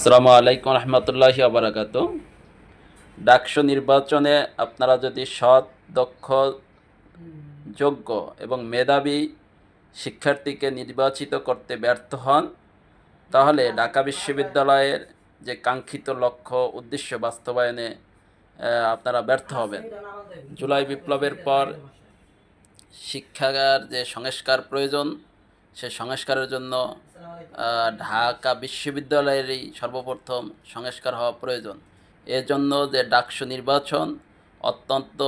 আসসালামু আলাইকুম রহমতুল্লাহ আবরাকাত ডাকসু নির্বাচনে আপনারা যদি সৎ, দক্ষ, যোগ্য এবং মেধাবী শিক্ষার্থীকে নির্বাচিত করতে ব্যর্থ হন, তাহলে ঢাকা বিশ্ববিদ্যালয়ের যে কাঙ্ক্ষিত লক্ষ্য, উদ্দেশ্য বাস্তবায়নে আপনারা ব্যর্থ হবেন। জুলাই বিপ্লবের পর শিক্ষাগার যে সংস্কার প্রয়োজন, সে সংস্কারের জন্য ঢাকা বিশ্ববিদ্যালয়েরই সর্বপ্রথম সংস্কার হওয়া প্রয়োজন। এজন্য যে ডাকসু নির্বাচন অত্যন্ত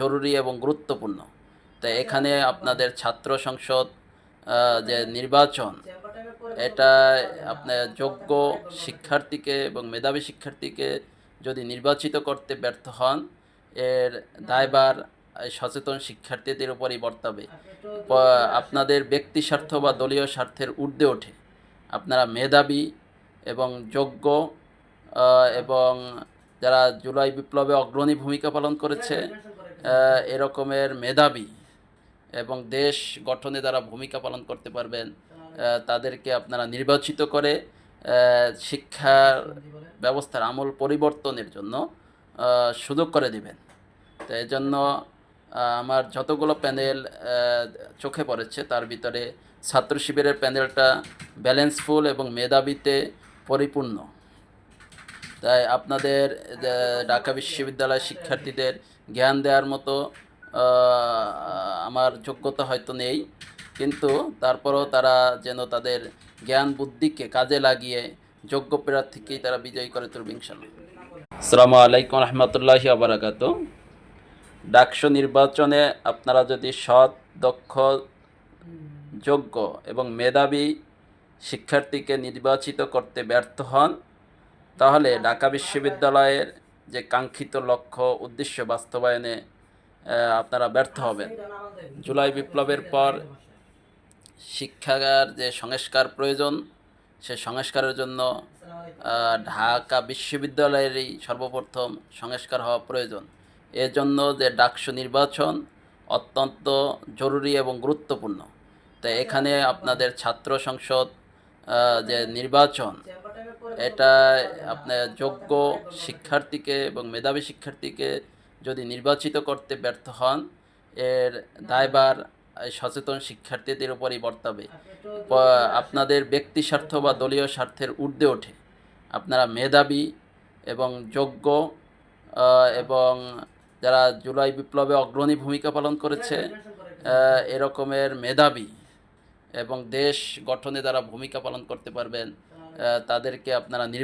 জরুরি এবং গুরুত্বপূর্ণ। তো এখানে আপনাদের ছাত্র সংসদ যে নির্বাচন, এটা আপনার যোগ্য শিক্ষার্থীকে এবং মেধাবী শিক্ষার্থীকে যদি নির্বাচিত করতে ব্যর্থ হন, এর দায়বার সচেতন শিক্ষার্থীদের উপরই বর্তাবে। আপনাদের ব্যক্তি স্বার্থ বা দলীয় স্বার্থের ঊর্ধ্বে ওঠে। আপনারা মেধাবী এবং যোগ্য এবং যারা জুলাই বিপ্লবে অগ্রণী ভূমিকা পালন করেছে এরকমের মেধাবী এবং দেশ গঠনে যারা ভূমিকা পালন করতে পারবেন তাদেরকে আপনারা নির্বাচিত করে শিক্ষার ব্যবস্থার আমূল পরিবর্তনের জন্য সুযোগ করে দিবেন। তো এই জন্য আহ, আমার যতগুলো প্যানেল চোখে পড়েছে, তার ভিতরে ছাত্র শিবিরের প্যানেলটা ব্যালেন্সফুল এবং মেধাবীতে পরিপূর্ণ। তাই আপনাদের ঢাকা বিশ্ববিদ্যালয় শিক্ষার্থীদের জ্ঞান দেওয়ার মতো আমার যোগ্যতা হয়তো নেই, কিন্তু তারপরও তারা যেন তাদের জ্ঞান বুদ্ধিকে কাজে লাগিয়ে যোগ্য প্রার্থীকেই তারা বিজয়ী করে তুলবে ইনশাল্লাহ আসসালামু আলাইকুম রহমতুল্লাহি আবরাকাত ডাকসু নির্বাচনে আপনারা যদি সৎ, দক্ষ, যোগ্য এবং মেধাবী শিক্ষার্থীকে নির্বাচিত করতে ব্যর্থ হন, তাহলে ঢাকা বিশ্ববিদ্যালয়ের যে কাঙ্ক্ষিত লক্ষ্য, উদ্দেশ্য বাস্তবায়নে আপনারা ব্যর্থ হবেন। জুলাই বিপ্লবের পর শিক্ষার যে সংস্কার প্রয়োজন, সে সংস্কারের জন্য ঢাকা বিশ্ববিদ্যালয়েরই সর্বপ্রথম সংস্কার হওয়া প্রয়োজন। এজন্য যে ডাকসু নির্বাচন অত্যন্ত জরুরি এবং গুরুত্বপূর্ণ। তো এখানে আপনাদের ছাত্র সংসদ যে নির্বাচন, এটা আপনার যোগ্য শিক্ষার্থীকে এবং মেধাবী শিক্ষার্থীকে যদি নির্বাচিত করতে ব্যর্থ হন, এর দায়ভার এই সচেতন শিক্ষার্থীদের উপরই বর্তাবে। আপনাদের ব্যক্তি স্বার্থ বা দলীয় স্বার্থের ঊর্ধ্বে ওঠে। আপনারা মেধাবী এবং যোগ্য এবং যারা জুলাই বিপ্লবে অগ্রণী ভূমিকা পালন করেছে এরকমের মেধাবী এবং দেশ গঠনে তারা ভূমিকা পালন করতে পারবেন তাদেরকে আপনারা নির-